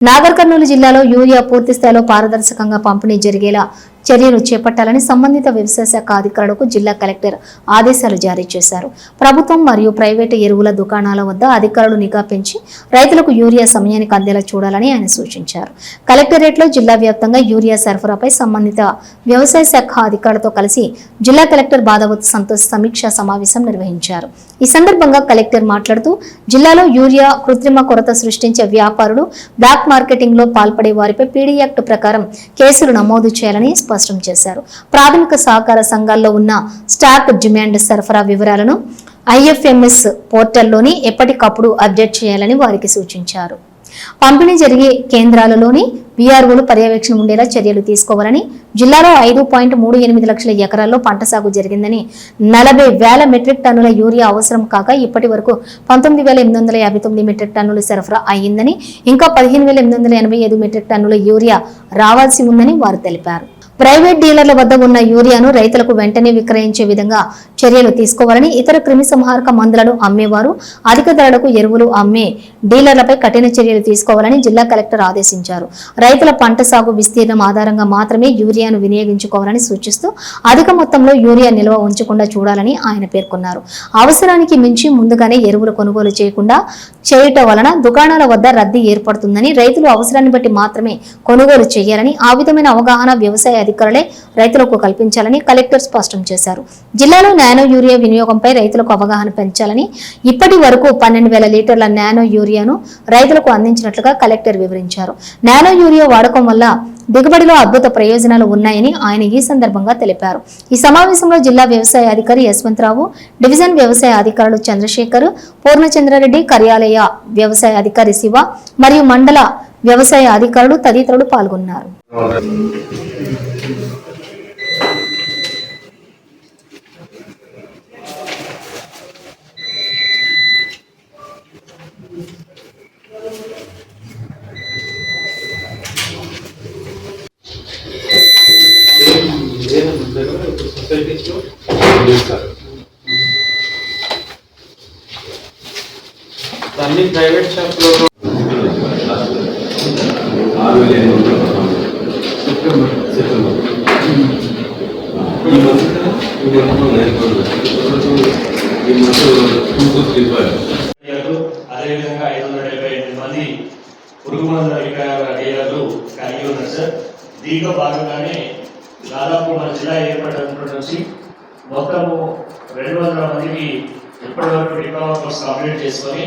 నాగర్ కర్నూలు జిల్లాలో యూరియా పూర్తి స్థాయిలో పారదర్శకంగా పంపిణీ జరిగేలా చర్యలు చేపట్టాలని సంబంధిత వ్యవసాయ శాఖ అధికారులకు జిల్లా కలెక్టర్ ఆదేశాలు జారీ చేశారు. ప్రభుత్వం మరియు ప్రైవేటు ఎరువుల దుకాణాల వద్ద అధికారులు నిఘా పెంచి రైతులకు యూరియా సమయానికి అందేలా చూడాలని ఆయన సూచించారు. కలెక్టరేట్లో జిల్లా వ్యాప్తంగా యూరియా సరఫరాపై సంబంధిత వ్యవసాయ శాఖ అధికారులతో కలిసి జిల్లా కలెక్టర్ బాధవత్ సంతోష్ సమీక్షా సమావేశం నిర్వహించారు. ఈ సందర్భంగా కలెక్టర్ మాట్లాడుతూ జిల్లాలో యూరియా కృత్రిమ కొరత సృష్టించే వ్యాపారులు బ్లాక్ మార్కెటింగ్లో పాల్పడే వారిపై పీడీ యాక్ట్ ప్రకారం కేసులు నమోదు చేయాలని స్పష్టం చేశారు. ప్రాథమిక సహకార సంఘాల్లో ఉన్న స్టాక్ డిమాండ్ సరఫరా వివరాలను ఐఎఫ్ఎంఎస్ పోర్టల్లోని ఎప్పటికప్పుడు అప్డేట్ చేయాలని వారికి సూచించారు. పంపిణీ జరిగే కేంద్రాలలోని వీఆర్ఓలు పర్యవేక్షణ ఉండేలా చర్యలు తీసుకోవాలని జిల్లాలో ఐదు పాయింట్ మూడు ఎనిమిది లక్షల ఎకరాల్లో పంట సాగు జరిగిందని నలభై వేల మెట్రిక్ టన్నుల యూరియా అవసరం కాక ఇప్పటి వరకు పంతొమ్మిది వేల ఎనిమిది వందల యాభై తొమ్మిది మెట్రిక్ టన్నులు సరఫరా అయ్యిందని ఇంకా పదిహేను వేల ఎనిమిది వందల ఎనభై ఐదు మెట్రిక్ టన్నుల యూరియా రావాల్సి ఉందని వారు తెలిపారు. ప్రైవేట్ డీలర్ల వద్ద ఉన్న యూరియాను రైతులకు వెంటనే విక్రయించే విధంగా చర్యలు తీసుకోవాలని ఇతర క్రిమి సంహారక మందులను అమ్మేవారు అధిక ధరలకు ఎరువులు అమ్మే డీలర్లపై కఠిన చర్యలు తీసుకోవాలని జిల్లా కలెక్టర్ ఆదేశించారు. రైతుల పంట సాగు విస్తీర్ణం ఆధారంగా మాత్రమే యూరియాను వినియోగించుకోవాలని సూచిస్తూ అధిక మొత్తంలో యూరియా నిల్వ ఉంచకుండా చూడాలని ఆయన పేర్కొన్నారు. అవసరానికి మించి ముందుగానే ఎరువులు కొనుగోలు చేయకుండా చేయటం వలన దుకాణాల వద్ద రద్దీ ఏర్పడుతుందని రైతులు అవసరాన్ని బట్టి మాత్రమే కొనుగోలు చేయాలని ఆ విధమైన అవగాహన వ్యవసాయ అధికారులే రైతులకు కల్పించాలని కలెక్టర్ స్పష్టం చేశారు. జిల్లాలో నానో యూరియా వినియోగంపై రైతులకు అవగాహన పెంచాలని ఇప్పటి వరకు పన్నెండు వేల లీటర్ల నానో యూరియాను రైతులకు అందించినట్లుగా కలెక్టర్ వివరించారు. నానో యూరియా వాడకం వల్ల దిగుబడిలో అద్భుత ప్రయోజనాలు ఉన్నాయని ఆయన ఈ సందర్భంగా తెలిపారు. ఈ సమావేశంలో జిల్లా వ్యవసాయ అధికారి యశ్వంతరావు డివిజన్ వ్యవసాయ అధికారులు చంద్రశేఖర్ పూర్ణచంద్రారెడ్డి కార్యాలయ వ్యవసాయ అధికారి శివ మరియు మండల వ్యవసాయ అధికారులు తదితరులు పాల్గొన్నారు. అన్ని ప్రైవేట్ షాప్లో ఆరు వేల అదేవిధంగా ఐదు వందల డెబ్బై ఎనిమిది మంది పురుగు మందుల విక్రయాల డీలర్లు కలిగి ఉన్నారు సార్. దీంట్లో భాగంగానే దాదాపు మన జిల్లా ఏర్పడినప్పటి నుంచి మొత్తము రెండు వందల మందికి ఇప్పటి వరకు డిప్లొమా కోర్స్ కంప్లీట్ చేసుకొని